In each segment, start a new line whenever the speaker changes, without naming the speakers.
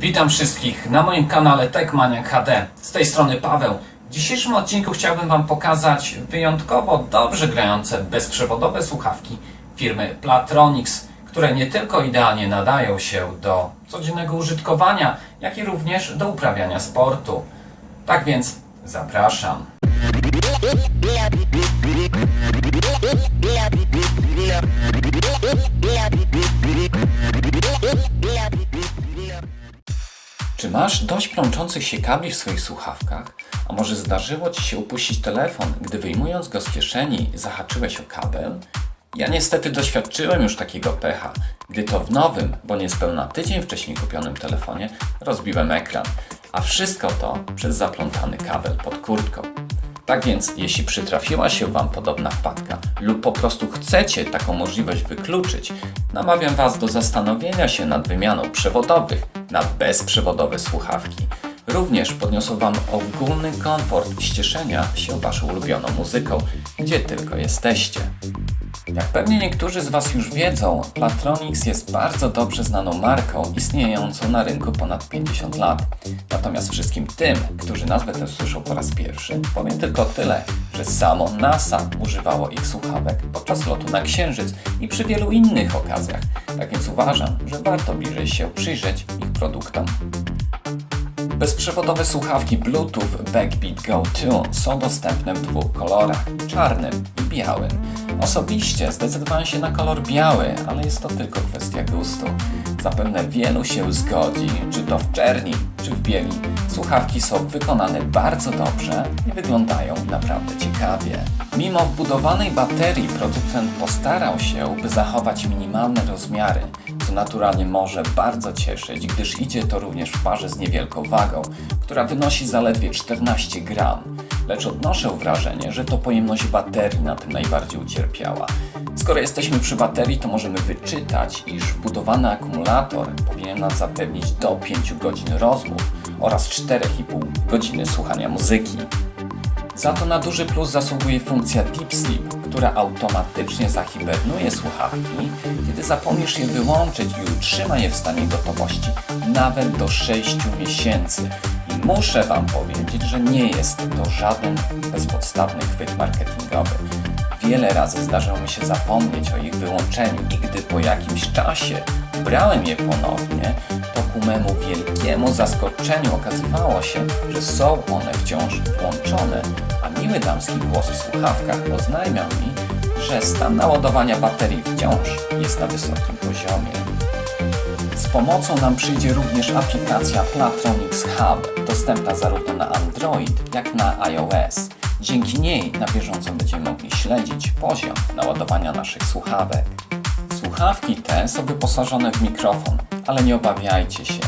Witam wszystkich na moim kanale Techmaniak HD. Z tej strony Paweł. W dzisiejszym odcinku chciałbym Wam pokazać wyjątkowo dobrze grające bezprzewodowe słuchawki firmy Platronics, które nie tylko idealnie nadają się do codziennego użytkowania, jak i również do uprawiania sportu. Tak więc zapraszam. Masz dość plączących się kabli w swoich słuchawkach? A może zdarzyło Ci się upuścić telefon, gdy wyjmując go z kieszeni zahaczyłeś o kabel? Ja niestety doświadczyłem już takiego pecha, gdy to w nowym, bo niespełna tydzień wcześniej kupionym telefonie rozbiłem ekran, a wszystko to przez zaplątany kabel pod kurtką. Tak więc, jeśli przytrafiła się Wam podobna wpadka lub po prostu chcecie taką możliwość wykluczyć, namawiam Was do zastanowienia się nad wymianą przewodowych na bezprzewodowe słuchawki. Również podniosą Wam ogólny komfort i cieszenia się Waszą ulubioną muzyką, gdzie tylko jesteście. Jak pewnie niektórzy z Was już wiedzą, Platronics jest bardzo dobrze znaną marką istniejącą na rynku ponad 50 lat. Natomiast wszystkim tym, którzy nazwę tę słyszą po raz pierwszy, powiem tylko tyle, że samo NASA używało ich słuchawek podczas lotu na Księżyc i przy wielu innych okazjach. Tak więc uważam, że warto bliżej się przyjrzeć ich produktom. Bezprzewodowe słuchawki Bluetooth Backbeat Go 2 są dostępne w dwóch kolorach, czarnym i białym. Osobiście zdecydowałem się na kolor biały, ale jest to tylko kwestia gustu. Zapewne wielu się zgodzi, czy to w czerni, czy w bieli. Słuchawki są wykonane bardzo dobrze i wyglądają naprawdę ciekawie. Mimo wbudowanej baterii producent postarał się, by zachować minimalne rozmiary, co naturalnie może bardzo cieszyć, gdyż idzie to również w parze z niewielką wagą, która wynosi zaledwie 14 gram. Lecz odnoszę wrażenie, że to pojemność baterii na tym najbardziej ucierpiała. Skoro jesteśmy przy baterii, to możemy wyczytać, iż wbudowany akumulator powinien nam zapewnić do 5 godzin rozmów oraz 4,5 godziny słuchania muzyki. Za to na duży plus zasługuje funkcja Deep Sleep, która automatycznie zahibernuje słuchawki, kiedy zapomnisz je wyłączyć i utrzyma je w stanie gotowości nawet do 6 miesięcy. Muszę Wam powiedzieć, że nie jest to żaden bezpodstawny chwyt marketingowy. Wiele razy zdarzało mi się zapomnieć o ich wyłączeniu i gdy po jakimś czasie brałem je ponownie, to ku memu wielkiemu zaskoczeniu okazywało się, że są one wciąż włączone, a miły damski głos w słuchawkach oznajmiał mi, że stan naładowania baterii wciąż jest na wysokim poziomie. Z pomocą nam przyjdzie również aplikacja Platronics Hub, dostępna zarówno na Android, jak na iOS. Dzięki niej na bieżąco będziemy mogli śledzić poziom naładowania naszych słuchawek. Słuchawki te są wyposażone w mikrofon, ale nie obawiajcie się.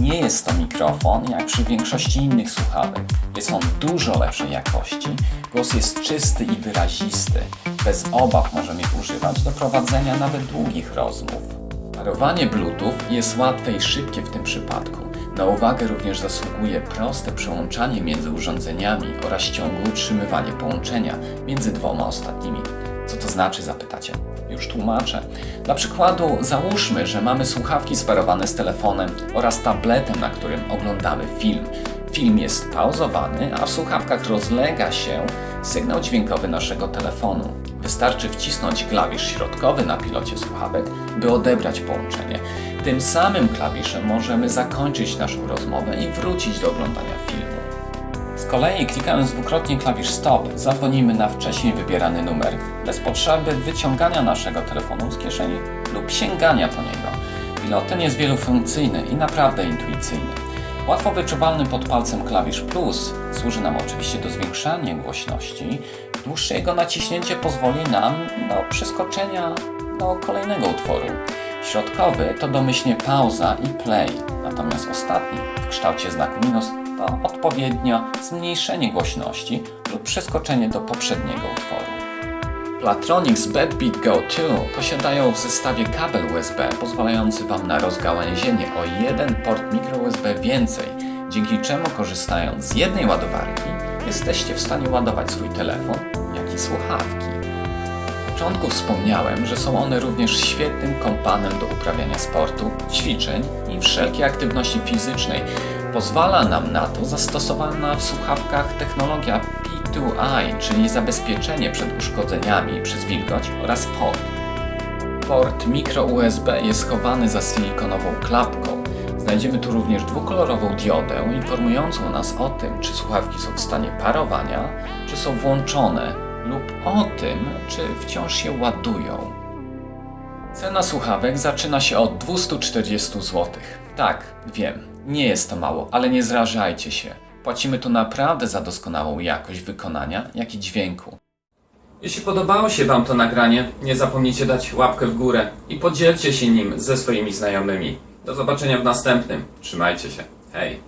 Nie jest to mikrofon jak przy większości innych słuchawek. Jest on dużo lepszej jakości. Głos jest czysty i wyrazisty. Bez obaw możemy ich używać do prowadzenia nawet długich rozmów. Parowanie Bluetooth jest łatwe i szybkie w tym przypadku. Na uwagę również zasługuje proste przełączanie między urządzeniami oraz ciągłe utrzymywanie połączenia między dwoma ostatnimi. Co to znaczy, zapytacie? Już tłumaczę. Dla przykładu, załóżmy, że mamy słuchawki sparowane z telefonem oraz tabletem, na którym oglądamy film. Film jest pauzowany, a w słuchawkach rozlega się sygnał dźwiękowy naszego telefonu. Wystarczy wcisnąć klawisz środkowy na pilocie słuchawek, by odebrać połączenie. Tym samym klawiszem możemy zakończyć naszą rozmowę i wrócić do oglądania filmu. Z kolei klikając dwukrotnie klawisz Stop, zadzwonimy na wcześniej wybierany numer, bez potrzeby wyciągania naszego telefonu z kieszeni lub sięgania po niego. Pilot ten jest wielofunkcyjny i naprawdę intuicyjny. Łatwo wyczuwalny pod palcem klawisz plus służy nam oczywiście do zwiększania głośności. Dłuższe jego naciśnięcie pozwoli nam do przeskoczenia do kolejnego utworu. Środkowy to domyślnie pauza i play, natomiast ostatni w kształcie znaku minus to odpowiednio zmniejszenie głośności lub przeskoczenie do poprzedniego utworu. Platronics Bedbeat Go 2 posiadają w zestawie kabel USB pozwalający Wam na rozgałęzienie o jeden port mikro USB więcej, dzięki czemu korzystając z jednej ładowarki jesteście w stanie ładować swój telefon, jak i słuchawki. początku wspomniałem, że są one również świetnym kompanem do uprawiania sportu, ćwiczeń i wszelkiej aktywności fizycznej. Pozwala nam na to zastosowana w słuchawkach technologia P2i, czyli zabezpieczenie przed uszkodzeniami przez wilgoć oraz port. Port mikro USB jest schowany za silikonową klapką. Znajdziemy tu również dwukolorową diodę informującą nas o tym, czy słuchawki są w stanie parowania, czy są włączone lub o tym, czy wciąż się ładują. Cena słuchawek zaczyna się od 240 zł. Tak, wiem, nie jest to mało, ale nie zrażajcie się. Płacimy tu naprawdę za doskonałą jakość wykonania, jak i dźwięku. Jeśli podobało się Wam to nagranie, nie zapomnijcie dać łapkę w górę i podzielcie się nim ze swoimi znajomymi. Do zobaczenia w następnym. Trzymajcie się. Hej.